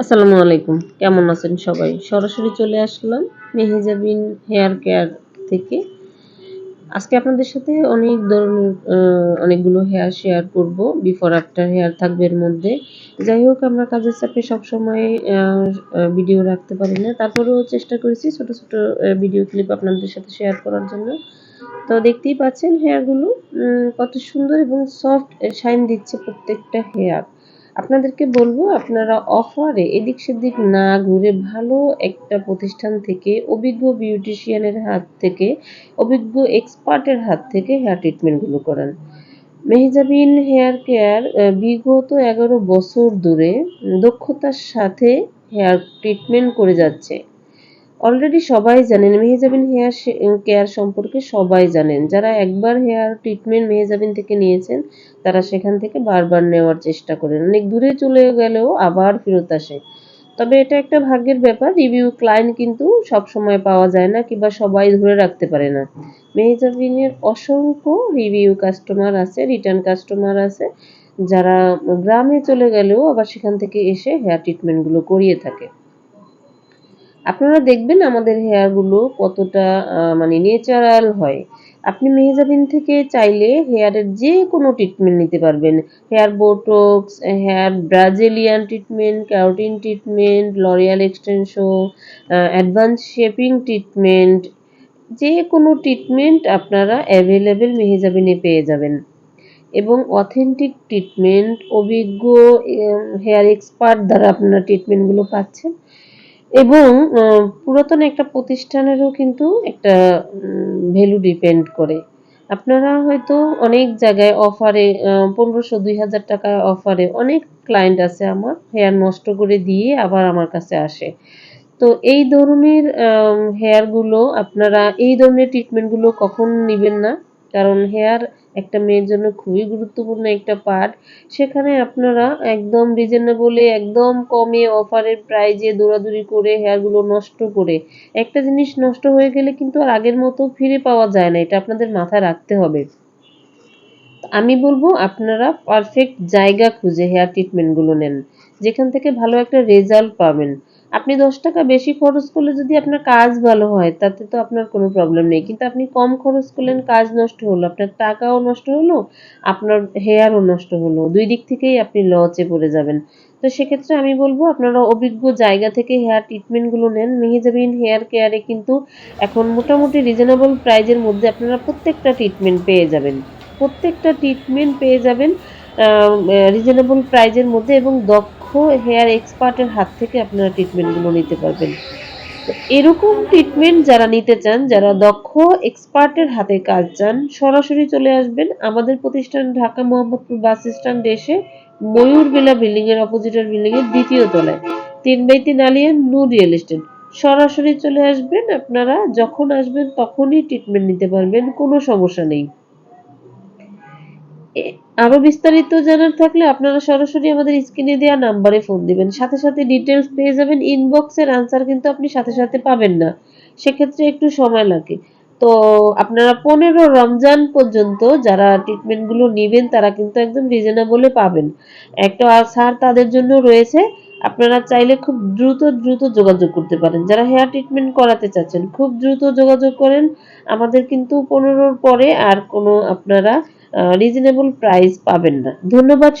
আসসালামু আলাইকুম। কেমন আছেন সবাই? সরাসরি চলে আসলাম মেহেজাবিন হেয়ার কেয়ার থেকে। আজকে আপনাদের সাথে অনেক ধরনের অনেকগুলো হেয়ার শেয়ার করব, বিফোর আফটার হেয়ার থাকবে এর মধ্যে। যাই হোক, আমরা কাজের চাপে সবসময় ভিডিও রাখতে পারি না। তারপরেও চেষ্টা করেছি ছোট ছোট ভিডিও ক্লিপ আপনাদের সাথে শেয়ার করার জন্য। তো দেখতেই পাচ্ছেন হেয়ারগুলো কত সুন্দর এবং সফট শাইন দিচ্ছে প্রত্যেকটা হেয়ার। আপনাদেরকে বলব, আপনারা অফারে এদিক সেদিক না ঘুরে ভালো একটা প্রতিষ্ঠান থেকে অভিজ্ঞ বিউটিশিয়ানের হাত থেকে, অভিজ্ঞ এক্সপার্টের হাত থেকে হেয়ার ট্রিটমেন্টগুলো করান। মেহজাবিন হেয়ার কেয়ার বিগত এগারো বছর ধরে দক্ষতার সাথে হেয়ার ট্রিটমেন্ট করে যাচ্ছে। অলরেডি সবাই জানেন, মেহেজাবিন হেয়ার কেয়ার সম্পর্কে সবাই জানেন। যারা একবার হেয়ার ট্রিটমেন্ট মেহেজাবিন থেকে নিয়েছেন, তারা সেখান থেকে বারবার নেওয়ার চেষ্টা করেন। অনেক দূরে চলে গেলেও আবার ফেরত আসে। তবে এটা একটা ভাগ্যের ব্যাপার, রিভিউ ক্লায়েন্ট কিন্তু সব সময় পাওয়া যায় না কিংবা সবাই ধরে রাখতে পারে না। মেহেজাবিনের অসংখ্য রিভিউ কাস্টমার আছে, রিটার্ন কাস্টমার আছে, যারা গ্রামে চলে গেলেও আবার সেখান থেকে এসে হেয়ার ট্রিটমেন্টগুলো করিয়ে থাকে। আপনারা দেখবেন আমাদের হেয়ারগুলো কতটা মানে ন্যাচারাল হয়। আপনি মেহেজাবিন থেকে চাইলে হেয়ারের যে কোনো ট্রিটমেন্ট নিতে পারবেন। Hair botox hair Brazilian treatment keratin treatment L'Oreal extension advance shaping treatment যে কোনো ট্রিটমেন্ট আপনারা অ্যাভেলেবেল মেহেজাবিনে পেয়ে যাবেন। এবং অথেন্টিক ট্রিটমেন্ট অভিজ্ঞ হেয়ার এক্সপার্ট দ্বারা আপনারা ট্রিটমেন্টগুলো পাচ্ছেন। এবং পুরাতন একটা প্রতিষ্ঠানেরও কিন্তু একটা ভ্যালু ডিপেন্ড করে। আপনারা হয়তো অনেক জায়গায় অফারে পনেরোশো দুই হাজার টাকা অফারে অনেক ক্লায়েন্ট আছে আমার হেয়ার নষ্ট করে দিয়ে আবার আমার কাছে আসে। তো এই ধরনের হেয়ারগুলো আপনারা, এই ধরনের ট্রিটমেন্টগুলো কখন নেবেন না? কারণ হেয়ার একটা মেয়ের জন্য খুবই গুরুত্বপূর্ণ একটা পার্ট সেখানে আপনারা একদম রিজনেবলে একদম কমে অফারের প্রাইজে দৌড়াদৌড়ি করে হেয়ারগুলো নষ্ট করে। একটা জিনিস নষ্ট হয়ে গেলে কিন্তু আর আগের মতো ফিরে পাওয়া যায় না, এটা আপনাদের মাথায় রাখতে হবে। আমি বলব আপনারা পারফেক্ট জায়গা খুঁজে হেয়ার ট্রিটমেন্টগুলো নেন। যেখান থেকে ভালো একটা রেজাল্ট পাবেন। আপনি দশ টাকা বেশি খরচ করলে যদি আপনার কাজ ভালো হয়, তাতে তো আপনার কোনো প্রবলেম নেই। কিন্তু আপনি কম খরচ করলেন, কাজ নষ্ট হলো, আপনার টাকাও নষ্ট হলো, আপনার হেয়ারও নষ্ট হলো। দুই দিক থেকেই আপনি লচে পড়ে যাবেন। তো সেক্ষেত্রে আমি বলব, আপনারা অভিজ্ঞ জায়গা থেকে হেয়ার ট্রিটমেন্টগুলো নেন। মেহেজাবিন হেয়ার কেয়ারে কিন্তু এখন মোটামুটি রিজনেবল প্রাইজের মধ্যে আপনারা প্রত্যেকটা ট্রিটমেন্ট পেয়ে যাবেন। প্রত্যেকটা ট্রিটমেন্ট পেয়ে যাবেন রিজনেবল প্রাইজের মধ্যে এবং দক্ষ হেয়ার এক্সপার্টের হাত থেকে আপনারা ট্রিটমেন্টগুলো নিতে পারবেন। এরকম ট্রিটমেন্ট যারা নিতে চান, যারা দক্ষ এক্সপার্টের হাতে কাজ চান, সরাসরি চলে আসবেন আমাদের প্রতিষ্ঠান ঢাকা মোহাম্মদপুর বাস স্ট্যান্ড এসে ময়ূরবেলা বিল্ডিং এর অপোজিটের বিল্ডিং এর দ্বিতীয় তলায়, তিন বাই তিন আলিয়া নূর রিয়েল এস্টেট সরাসরি চলে আসবেন আপনারা, যখন আসবেন তখনই ট্রিটমেন্ট নিতে পারবেন, কোনো সমস্যা নেই। আরও বিস্তারিত জানার থাকলে আপনারা সরাসরি আমাদের স্ক্রিনে দেওয়া নাম্বারে ফোন দিবেন। সাথে সাথে ডিটেলস পেয়ে যাবেন ইনবক্সের আনসার কিন্তু আপনি সাথে সাথে পাবেন না। সেক্ষেত্রে একটু সময় লাগে। তো আপনারা পনেরো রমজান পর্যন্ত যারা ট্রিটমেন্টগুলো নেবেন, তারা কিন্তু একদম রিজনেবলে পাবেন। একটা ছাড় তাদের জন্য রয়েছে। আপনারা চাইলে খুব দ্রুত দ্রুত যোগাযোগ করতে পারেন। যারা হেয়ার ট্রিটমেন্ট করাতে চাচ্ছেন, খুব দ্রুত যোগাযোগ করেন। আমাদের কিন্তু পনেরোর পরে আর কোনো আপনারা রিজনেবল প্রাইস পাবেন না। ধন্যবাদ